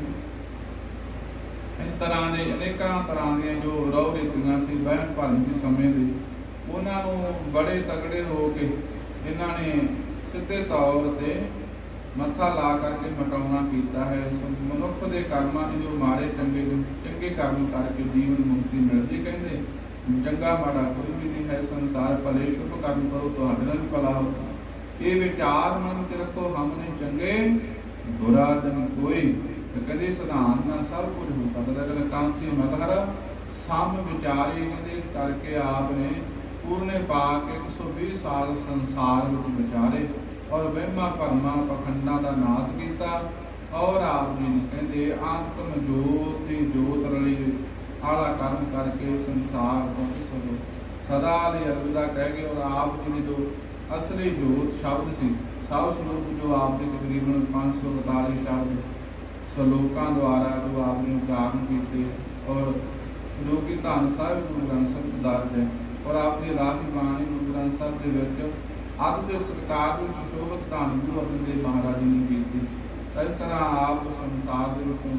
Speaker 1: ਇਸ ਤਰ੍ਹਾਂ ਦੇ ਅਨੇਕਾਂ ਤਰ੍ਹਾਂ ਦੀਆਂ ਜੋ ਰੋਹ ਰੀਤੀਆਂ ਸੀ ਵਹਿਮ ਭਰਮ ਸੀ ਸਮੇਂ ਦੇ। ਉਹਨਾਂ ਨੂੰ ਬੜੇ ਤਗੜੇ ਹੋ ਕੇ ਇਹਨਾਂ ਨੇ ਸਿੱਧੇ ਤੌਰ ਤੇ ਮੱਥਾ ਲਾ ਕਰਕੇ ਮਟਾਉਣਾ ਕੀਤਾ ਹੈ। ਮਨੁੱਖ ਦੇ ਕਰਮਾਂ ਨੇ ਜੋ ਮਾੜੇ ਚੰਗੇ ਚੰਗੇ ਕਰਮ ਕਰਕੇ ਜੀਵਨ ਮੁਕਤੀ ਮਿਲਦੀ ਕਹਿੰਦੇ, ਚੰਗਾ ਮਾੜਾ ਕੋਈ ਵੀ ਨਹੀਂ ਹੈ। ਸੰਸਾਰ ਭਲੇ, ਸ਼ੁਭ ਕਰਮ ਕਰੋ, ਤੁਹਾਡੇ ਨਾਲ ਭਲਾ ਹੋ ਇਹ ਵਿਚਾਰ ਮਨ ਚ ਰੱਖੋ, ਹਮ ਨੇ ਚੰਗੇ, ਬੁਰਾ ਨਹੀਂ ਕੋਈ। ਤੇ ਕਹਿੰਦੇ ਸਿਧਾਂਤ ਨਾਲ ਸਭ ਕੁਝ ਹੋ ਸਕਦਾ ਹੈ। ਕਾਂਸੀ ਮਤਹਰ ਸਮ ਵਿਚਾਰੇ ਕਹਿੰਦੇ, ਇਸ ਕਰਕੇ ਆਪ ਨੇ ਪੂਰਨੇ ਪਾ ਕੇ 120 ਸਾਲ ਸੰਸਾਰ ਵਿੱਚ ਵਿਚਾਰੇ ਔਰ ਵਹਿਮਾਂ ਭਰਮਾਂ ਪਖੰਡਾਂ ਦਾ ਨਾਸ਼ ਕੀਤਾ ਔਰ ਆਪ ਜੀ ਕਹਿੰਦੇ, ਆਤਮ ਜੋਤ ਦੀ ਜੋਤ ਰਲੀ ਆਲਾ ਕਰਮ ਕਰਕੇ ਸੰਸਾਰ ਤੋਂ ਸਗੋ ਸਦਾ ਲਈ ਅਲਵਿਦਾ ਕਹਿ ਕੇ ਔਰ ਆਪ ਜੀ ਦੀ ਜੋ ਅਸਲੀ ਜੋਤ ਸ਼ਬਦ ਸੀ, ਸਭ ਸਰੂਪ ਜੋ ਆਪ ਦੇ ਤਕਰੀਬਨ 542 ਸ਼ਬਦ ਸਲੋਕਾਂ ਦੁਆਰਾ ਜੋ ਆਪ ਨੇ ਉਚਾਰਨ ਕੀਤੇ ਔਰ ਜੋ ਕਿ ਧੰਨ ਸਾਹਿਬ ਗੁਰੂ ਗ੍ਰੰਥ ਸਾਹਿਬ ਦਰਜ ਹੈ। ਔਰ ਆਪ ਦੀ ਰਾਖੀ ਬਾਣੀ ਗੁਰੂ ਗ੍ਰੰਥ ਸਾਹਿਬ ਦੇ ਵਿੱਚ ਅੱਧ ਦੇ ਸਰਕਾਰ ਨੂੰ ਸੁਸ਼ੋਭਿਤ ਧੰਨ ਗੁਰੂ ਅਰਜਨ ਦੇਵ ਮਹਾਰਾਜ ਜੀ ਨੇ ਕੀਤੀ। ਇਸ ਤਰ੍ਹਾਂ ਆਪ ਸੰਸਾਰ ਦੇ ਵਿੱਚੋਂ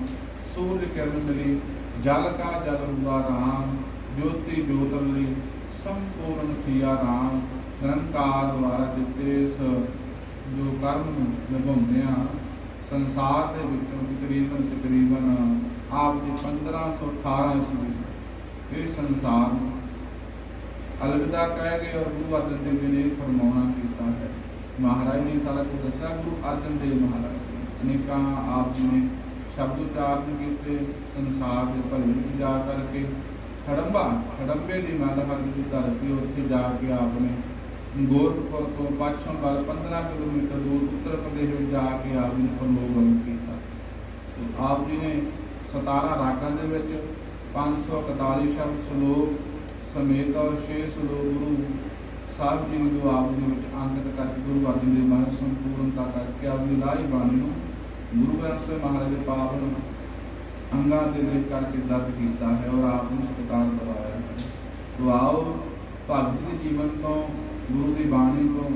Speaker 1: ਸੂਰਜ ਕਿਰਨ ਮਿਲੀ ਜਲ ਕਾ ਜਲ ਹੁੰਦਾ ਰਾਮ, ਜੋਤੀ ਜੋਤ ਲਈ ਸੰਪੂਰਨ ਥੀਆ ਰਾਮ, ਨਿਰੰਕਾਰ ਦੁਆਰਾ ਦਿੱਤੇ ਇਸ ਜੋ ਕਰਮ ਨੂੰ ਨਿਭਾਉਂਦੇ ਆ, ਸੰਸਾਰ ਦੇ ਵਿੱਚੋਂ ਤਕਰੀਬਨ ਤਕਰੀਬਨ ਆਪ ਦੀ 1518 ਈਸਵੀ ਇਹ ਸੰਸਾਰ ਨੂੰ ਅਲਵਿਦਾ ਕਹਿ ਗਏ ਔਰ ਗੁਰੂ ਅਰਜਨ ਦੇਵ ਜੀ ਨੇ ਫਰਮਾਉਣਾ ਕੀਤਾ ਹੈ। ਮਹਾਰਾਜ ਨੇ ਸਾਰਾ ਕੁਝ ਦੱਸਿਆ, ਗੁਰੂ ਅਰਜਨ ਦੇਵ ਮਹਾਰਾਜ ਨੇ। ਅਨੇਕਾਂ ਆਪ ਨੇ ਸ਼ਬਦ ਉਚਾਰਨ ਕੀਤੇ, ਸੰਸਾਰ ਦੇ ਭਲੇ ਵਿੱਚ ਜਾ ਕਰਕੇ, ਖੜੰਬਾ, ਖੜੰਬੇ ਦੀ ਮਲਹਰ ਦੀ ਧਰਤੀ, ਉੱਥੇ ਜਾ ਕੇ ਆਪ ਨੇ ਗੋਰਖਪੁਰ ਤੋਂ ਪੱਛਮ ਵੱਲ 15 ਕਿਲੋਮੀਟਰ ਦੂਰ ਉੱਤਰ ਪ੍ਰਦੇਸ਼ ਵਿੱਚ ਜਾ ਕੇ ਆਪ ਨੇ ਪਰਲੋਕਨ ਕੀਤਾ। ਸੋ ਆਪ ਜੀ ਨੇ 17 ਰਾਗਾਂ ਦੇ ਵਿੱਚ 541 ਸ਼ਬਦ ਸ਼ਲੋਕ ਸਮੇਤ ਔਰ 6 ਸ਼ਲੋਕ ਗੁਰੂ ਸਾਹਿਬ ਜੀ ਨੂੰ ਜੋ ਆਪ ਜੀ ਵਿੱਚ ਅੰਕਿਤ ਕਰਕੇ ਗੁਰੂ ਅਰਜਨ ਦੇਵ ਮਹਾਰਾਜ ਸੰਪੂਰਨਤਾ ਕਰਕੇ ਆਪ ਦੀ ਲਾਈ ਬਾਣੀ ਨੂੰ ਗੁਰੂ ਗ੍ਰੰਥ ਸਾਹਿਬ ਮਹਾਰਾਜ ਦੇ ਪਾਵਨ ਅੰਗਾਂ ਦੇ ਦੇਖ ਕਰਕੇ ਦਰਦ ਕੀਤਾ ਹੈ ਔਰ ਆਪ ਨੂੰ ਸਤਿਕਾਰ ਦਿਵਾਇਆ ਹੈ। ਤੋ ਆਓ ਭਗਤ ਦੇ ਜੀਵਨ ਤੋਂ, ਗੁਰੂ ਦੀ ਬਾਣੀ ਤੋਂ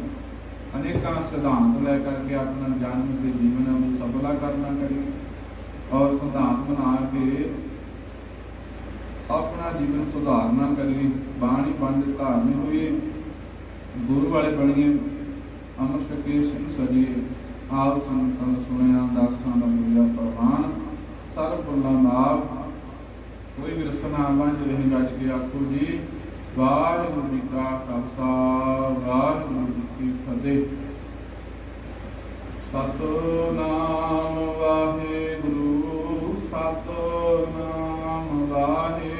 Speaker 1: ਅਨੇਕਾਂ ਸਿਧਾਂਤ ਲੈ ਕਰਕੇ ਆਪਣਾ ਜਨਮ ਤੇ ਜੀਵਨ ਨੂੰ ਸਫਲਾ ਕਰਨਾ ਕਰੇ ਔਰ ਸਿਧਾਂਤ ਬਣਾ ਕੇ ਆਪਣਾ ਜੀਵਨ ਸੁਧਾਰਨਾ ਕਰੀਏ, ਬਾਣੀ ਬੰਦ ਧਾਰਨੀ ਹੋਈਏ, ਗੁਰੂ ਵਾਲੇ ਬਣੀਏ, ਅਮਰ ਸ਼ਕੀਰ ਸਿੰਘ ਸਜੀਏ, ਆਪ ਸੰਤਾਂ ਸੁਣਿਆ, ਦਾਸਾਂ ਦਾ ਮਿਲਿਆ ਪ੍ਰਮਾਨ ਸਰਬ ਭੁੱਲਾਂ ਮਾਫ ਕੋਈ ਵੀ ਰਸਨਾ ਵੰਜ ਰਹੇ ਗੱਜ ਕੇ ਆਖੋ ਜੀ, ਵਾਹਿਗੁਰੂ ਜੀ ਕਾ ਖਾਲਸਾ, ਵਾਹਿਗੁਰੂ ਜੀ ਕੀ ਫਤਿਹ। ਸਤਨਾਮ ਵਾਹਿਗੁਰੂ ਸਤਨਾਮ ਵਾਹਿਗੁਰੂ।